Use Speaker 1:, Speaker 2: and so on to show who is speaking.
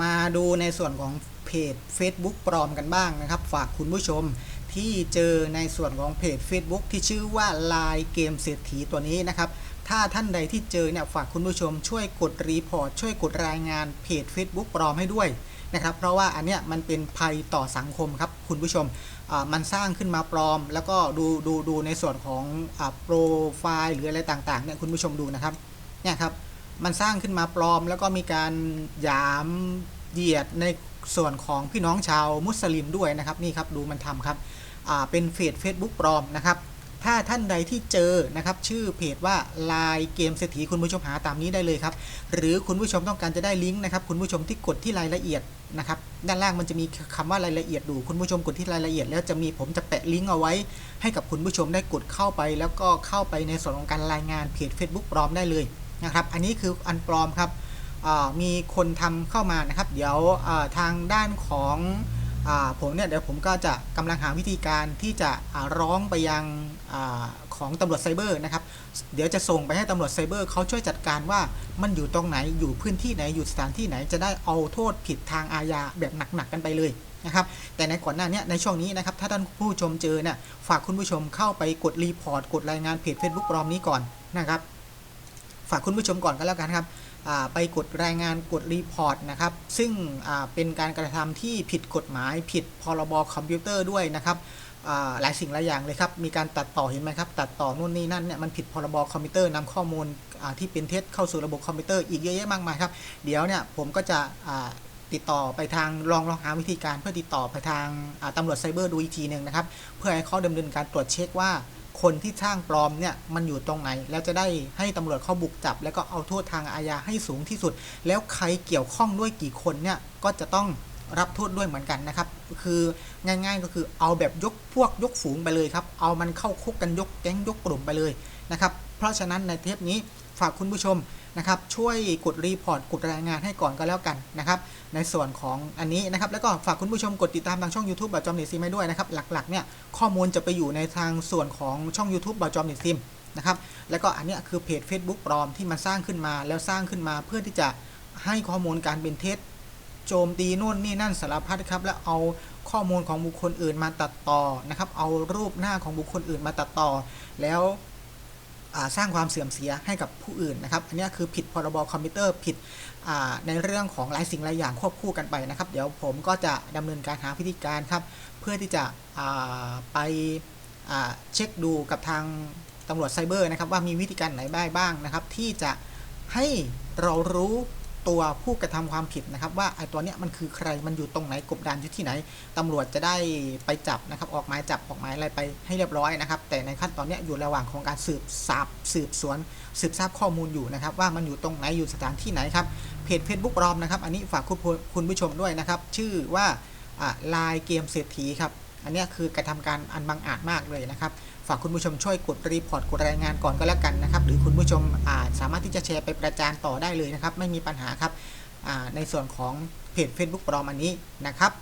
Speaker 1: มาดูในส่วนของเพจ Facebook ปลอมกันบ้างนะครับ ฝากคุณผู้ชมที่เจอในส่วนของเพจ Facebook ที่ชื่อว่า l ายเกมเศรษฐีตัวนี้นะครับ ถ้าท่านใดที่เจอเนี่ยฝากคุณผู้ชมช่วยกดรีพอร์ตช่วยกดรายงานเพจ Facebook ปลอมให้ด้วยนะครับเพราะว่าอันเนี้ยมันเป็นภัยต่อสังคมครับคุณผู้ชมมันสร้างขึ้นมาปลอม แล้วก็ดูดูดูในส่วนของอโปรไฟล์หรืออะไรต่างๆเนี่ยคุณผู้ชมดูนะครับเนี่ยครับ มันสร้างขึ้นมาปลอม แล้วก็มีการหยามเหยียดในส่วนของพี่น้องชาวมุสลิมด้วยนะครับนี่ครับดูมันทำครับเป็นเฟซ Facebook ปลอมนะครับถ้าท่านใดที่เจอนะครับชื่อเพจว่าลายเกมเศรษฐีคุณผู้ชมหาตามนี้ได้เลยครับ หรือคุณผู้ชมต้องการจะได้ลิงก์นะครับคุณผู้ชมที่กดที่รายละเอียดนะครับด้านล่างมันจะมีคำว่ารายละเอียดดูคุณผู้ชมกดที่รายละเอียด แล้วจะมีผมจะแปะลิงก์เอาไว้ ให้กับคุณผู้ชมได้กดเข้าไป แล้วก็เข้าไปในส่วนของการรายงานเพจ Facebook ปลอมได้เลย นะครับ อันนี้คืออันปลอมครับมีคนทำเข้ามานะครับ เดี๋ยวทางด้านของอผมเนี่ยเดี๋ยวผมก็จะกำลังหาวิธีการที่จะร้องไปยังอของตำรวจไซเบอร์นะครับ เดี๋ยวจะส่งไปให้ตำรวจไซเบอร์เขาช่วยจัดการว่ามันอยู่ตรงไหนอยู่พื้นที่ไหนอยู่สถานที่ไหนจะได้เอาโทษผิดทางอาญาแบบหนักๆกันไปเลยนะครับ แต่ในก่อนหน้านี้ในช่วงนี้นะครับ ถ้าท่านผู้ชมเจอเนี่ยฝากคุณผู้ชมเข้าไปกดรีพอร์ตกดรายงานเพจ Facebook ปลอมนี้ก่อนนะครับ ฝากคุณผู้ชมก่อนก็แล้วกันครับไปกดรายงานกดรีพอร์ตนะครับ ซึ่งเป็นการกระทำที่ผิดกฎหมายผิดพรบคอมพิวเตอร์ด้วยนะครับหลายสิ่งหลายอย่างเลยครับ มีการตัดต่อเห็นไหมครับ ตัดต่อนู่นนี่นั่นเนี่ยมันผิดพรบคอมพิวเตอร์นำข้อมูลที่เป็นเท็จเข้าสู่ระบบคอมพิวเตอร์อีกเยอะแยะมากมายครับ เดี๋ยวเนี่ยผมก็จะติดต่อไปทางลองลองหาวิธีการเพื่อติดต่อไปทางตำรวจไซเบอร์ดูอีกทีหนึ่งนะครับ เพื่อให้เขาดำเนินการตรวจเช็คว่า คนที่สร้างปลอมเนี่ยมันอยู่ตรงไหน แล้วจะได้ให้ตำรวจเข้าบุกจับ แล้วก็เอาโทษทางอาญาให้สูงที่สุด แล้วใครเกี่ยวข้องด้วยกี่คนเนี่ยก็จะต้องรับโทษด้วยเหมือนกันนะครับ คือง่ายๆก็คือเอาแบบยกพวกยกฝูงไปเลยครับ เอามันเข้าคุกกันยกแก๊งยกกลุ่มไปเลยนะครับ เพราะฉะนั้นในเทปนี้ ฝากคุณผู้ชมนะครับช่วยกดรีพอร์ตกดรายงานให้ก่อนก็แล้วกันนะครับในส่วนของอันนี้นะครับแล้วก็ฝากคุณผู้ชมกดติดตามทางช่อง YouTube บาจอมเน็ตซิมให้ด้วยนะครับหลักๆเนี่ยข้อมูลจะไปอยู่ในทางส่วนของช่อง YouTube บาจอมเน็ตซิมนะครับแล้วก็อันนี้คือเพจ Facebook ปลอมที่มันสร้างขึ้นมาแล้วสร้างขึ้นมาเพื่อที่จะให้ข้อมูลการเป็นเท็จโจมตีนู่นนี่นั่นสารพัดครับแล้วเอาข้อมูลของบุคคลอื่นมาตัดต่อนะครับเอารูปหน้าของบุคคลอื่นมาตัดต่อ แล้ว สร้างความเสื่อมเสียให้กับผู้อื่นนะครับอันนี้คือผิดพรบคอมพิวเตอร์ผิดในเรื่องของหลายสิ่งหลายอย่างควบคู่กันไปนะครับ เดี๋ยวผมก็จะดำเนินการหาวิธีการครับ เพื่อที่จะไปเช็คดูกับทางตำรวจไซเบอร์นะครับว่ามีวิธีการไหนบ้างนะครับ ที่จะให้เรารู้ ตัวผู้กระทำความผิดนะครับ ว่าไอ้ตัวเนี้ยมันคือใครมันอยู่ตรงไหนกบดานอยู่ที่ไหนตำรวจจะได้ไปจับนะครับ ออกหมายจับออกหมายอะไรไปให้เรียบร้อยนะครับ แต่ในขั้นตอนเนี้ยอยู่ระหว่างของการสืบทราบสืบสวน สืบทราบข้อมูลอยู่นะครับ ว่ามันอยู่ตรงไหนอยู่สถานที่ไหนครับเพจ Facebook ปลอมนะครับ อันนี้ฝากคุณผู้ชมด้วยนะครับ ชื่อว่าลายเกมเศรษฐีครับ อันนี้คือกระทำการอันบังอาจมากเลยนะครับฝากคุณผู้ชมช่วยกดรีพอร์ตกดรายงานก่อนก็แล้วกันนะครับ หรือคุณผู้ชมาสามารถที่จะแชร์ไปประจานต่อได้เลยนะครับ ไม่มีปัญหาครับในส่วนของเพจ Facebook ปลอมอันนี้นะครับ